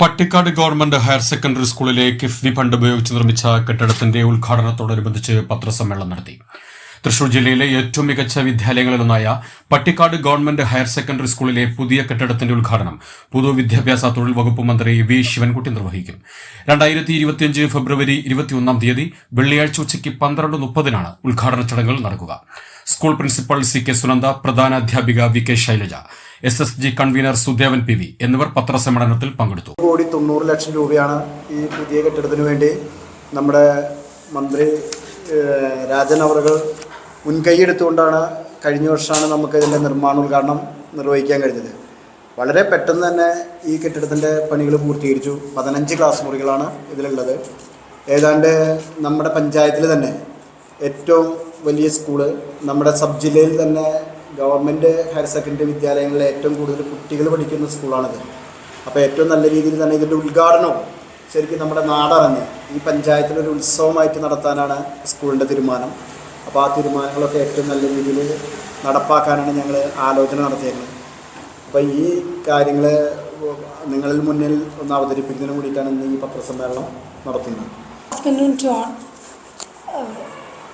Pattikkad government higher secondary സ്കൂളിലെ KIIFB fund ഉപയോഗിച്ച് നിർമ്മിച്ച കെട്ടിടത്തിന്റെ ഉദ്ഘാടനത്തോടനുബന്ധിച്ച് പത്രസമ്മേളനം നടത്തി. തൃശൂർ ജില്ലയിലെ ഏറ്റവും മികച്ച വിദ്യാലയങ്ങളിലൊന്നായ പട്ടിക്കാട് ഗവൺമെന്റ് ഹയർ സെക്കൻഡറി സ്കൂളിലെ പുതിയ കെട്ടിടത്തിന്റെ ഉദ്ഘാടനം പൊതുവിദ്യാഭ്യാസ തൊഴിൽ വകുപ്പ് മന്ത്രി വി. ശിവൻകുട്ടി നിർവഹിക്കും. രണ്ടായിരത്തി ഇരുപത്തിയഞ്ച് ഫെബ്രുവരി ഇരുപത്തിയൊന്നാം തീയതി വെള്ളിയാഴ്ച ഉച്ചയ്ക്ക് പന്ത്രണ്ട് മുപ്പതിനാണ് ഉദ്ഘാടന ചടങ്ങുകൾ നടക്കുക. School principal C K Sunanda പ്രധാന അധ്യാപിക V K Shailaja S S G convener Sudevan P V എന്നിവർ പത്രസമ്മേളനത്തിൽ പങ്കെടുത്തു. കോടി തൊണ്ണൂറ് ലക്ഷം രൂപയാണ് ഈ പുതിയ കെട്ടിടത്തിന് വേണ്ടി നമ്മുടെ മന്ത്രി രാജൻ അവറുകൾ മുൻകൈ എടുത്തുകൊണ്ടാണ് കഴിഞ്ഞ വർഷമാണ് നമുക്ക് ഇതിന്റെ നിർമ്മാണോദ്ഘാടനം നിർവഹിക്കാൻ കഴിഞ്ഞത്. വളരെ പെട്ടെന്ന് തന്നെ ഈ കെട്ടിടത്തിന്റെ പണികൾ പൂർത്തീകരിച്ചു. പതിനഞ്ച് ക്ലാസ് മുറികളാണ് ഇതിലുള്ളത്. ഏതാണ്ട് നമ്മുടെ പഞ്ചായത്തിൽ തന്നെ ഏറ്റവും വലിയ സ്കൂൾ നമ്മുടെ സബ് ജില്ലയിൽ തന്നെ ഗവൺമെന്റ് ഹയർ സെക്കൻഡറി വിദ്യാലയങ്ങളിലെ ഏറ്റവും കൂടുതൽ കുട്ടികൾ പഠിക്കുന്ന സ്കൂളാണിത്. അപ്പോൾ ഏറ്റവും നല്ല രീതിയിൽ തന്നെ ഇതിന്റെ ഉദ്ഘാടനവും ശരിക്കും നമ്മുടെ നാടറിഞ്ഞ് ഈ പഞ്ചായത്തിലൊരു ഉത്സവമായിട്ട് നടത്താനാണ് സ്കൂളിന്റെ തീരുമാനം. അപ്പോൾ ആ തീരുമാനങ്ങളൊക്കെ ഏറ്റവും നല്ല രീതിയിൽ നടപ്പാക്കാനാണ് ഞങ്ങൾ ആലോചന നടത്തിയിരുന്നത്. അപ്പോൾ ഈ കാര്യങ്ങൾ നിങ്ങളിൽ മുന്നിൽ ഒന്ന് അവതരിപ്പിക്കുന്നതിന് വേണ്ടിയിട്ടാണ് ഇന്ന് ഈ പത്രസമ്മേളനം നടത്തുന്നത്.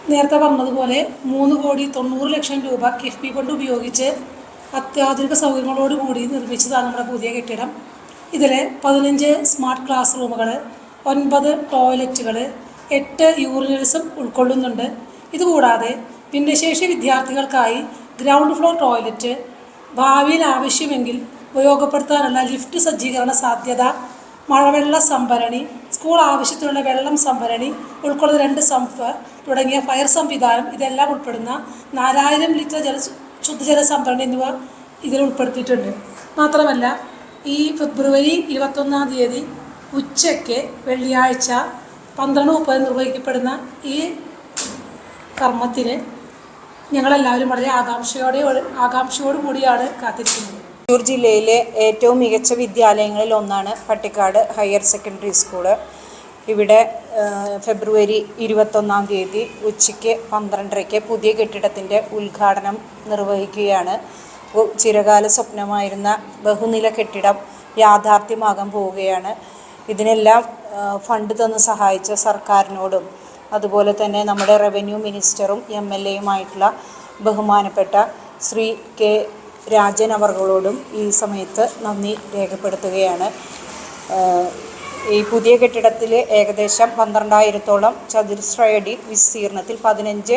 നേരത്തെ പറഞ്ഞതുപോലെ മൂന്ന് കോടി തൊണ്ണൂറ് ലക്ഷം രൂപ കിഫ്ബി കൊണ്ട് ഉപയോഗിച്ച് അത്യാധുനിക സൗകര്യങ്ങളോടുകൂടി നിർമ്മിച്ചതാണ് നമ്മുടെ പുതിയ കെട്ടിടം. ഇതിൽ പതിനഞ്ച് സ്മാർട്ട് ക്ലാസ് റൂമുകൾ ഒൻപത് ടോയ്ലറ്റുകൾ എട്ട് യൂറിനൽസും ഉൾക്കൊള്ളുന്നുണ്ട്. ഇതുകൂടാതെ ഭിന്നശേഷി വിദ്യാർത്ഥികൾക്കായി ഗ്രൗണ്ട് ഫ്ലോർ ടോയ്ലറ്റ് ഭാവിയിൽ ആവശ്യമെങ്കിൽ ഉപയോഗപ്പെടുത്താനുള്ള ലിഫ്റ്റ് സജ്ജീകരണ സാധ്യത മഴവെള്ള സംഭരണി സ്കൂൾ ആവശ്യത്തിനുള്ള വെള്ളം സംഭരണി ഉൾക്കൊള്ളുന്ന രണ്ട് സംഫ് തുടങ്ങിയ ഫയർ സംവിധാനം ഇതെല്ലാം ഉൾപ്പെടുന്ന നാലായിരം ലിറ്റർ ജല ശുദ്ധജല സംഭരണി എന്നിവ ഇതിൽ ഉൾപ്പെടുത്തിയിട്ടുണ്ട്. മാത്രമല്ല ഈ ഫെബ്രുവരി ഇരുപത്തൊന്നാം തീയതി ഉച്ചയ്ക്ക് വെള്ളിയാഴ്ച പന്ത്രണ്ട് മുപ്പത് നിർവഹിക്കപ്പെടുന്ന ഈ കർമ്മത്തിന് ഞങ്ങളെല്ലാവരും വളരെ ആകാംക്ഷയോടെ ആകാംക്ഷയോടു കൂടിയാണ് കാത്തിരിക്കുന്നത്. തൃശ്ശൂർ ജില്ലയിലെ ഏറ്റവും മികച്ച വിദ്യാലയങ്ങളിൽ ഒന്നാണ് പട്ടിക്കാട് ഹയർ സെക്കൻഡറി സ്കൂൾ ഇവിടെ ഫെബ്രുവരി ഇരുപത്തൊന്നാം തീയതി ഉച്ചയ്ക്ക് പന്ത്രണ്ടരയ്ക്ക് പുതിയ കെട്ടിടത്തിന്റെ ഉദ്ഘാടനം നിർവഹിക്കുകയാണ്. ചിരകാല സ്വപ്നമായിരുന്ന ബഹുനില കെട്ടിടം യാഥാർത്ഥ്യമാകാൻ പോവുകയാണ്. ഇതിനെല്ലാം ഫണ്ട് തന്ന് സഹായിച്ച സർക്കാരിനോടും അതുപോലെ തന്നെ നമ്മുടെ റവന്യൂ മിനിസ്റ്ററും എം എൽ എയുമായിട്ടുള്ള ബഹുമാനപ്പെട്ട ശ്രീ കെ രാജൻ അവർകളോടും ഈ സമയത്ത് നന്ദി രേഖപ്പെടുത്തുകയാണ്. ഈ പുതിയ കെട്ടിടത്തിൽ ഏകദേശം പന്ത്രണ്ടായിരത്തോളം ചതുരശ്രയടി വിസ്തീർണത്തിൽ പതിനഞ്ച്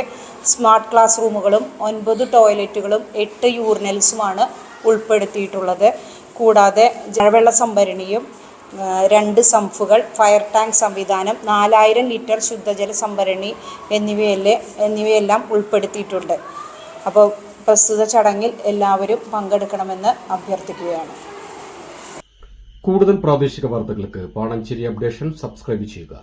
സ്മാർട്ട് ക്ലാസ് റൂമുകളും ഒൻപത് ടോയ്ലറ്റുകളും എട്ട് യൂറിനൽസുമാണ് ഉൾപ്പെടുത്തിയിട്ടുള്ളത്. കൂടാതെ ജലവെള്ള സംഭരണിയും രണ്ട് സംഫുകൾ ഫയർ ടാങ്ക് സംവിധാനം നാലായിരം ലിറ്റർ ശുദ്ധജല സംഭരണി എന്നിവയല്ലേ എന്നിവയെല്ലാം ഉൾപ്പെടുത്തിയിട്ടുണ്ട്. അപ്പോൾ പ്രസ്തുത ചടങ്ങിൽ എല്ലാവരും പങ്കെടുക്കണമെന്ന് അഭ്യർത്ഥിക്കുകയാണ്. കൂടുതൽ പ്രാദേശിക വാർത്തകൾക്ക് പാണഞ്ചേരി അപ്ഡേഷൻ സബ്സ്ക്രൈബ് ചെയ്യുക.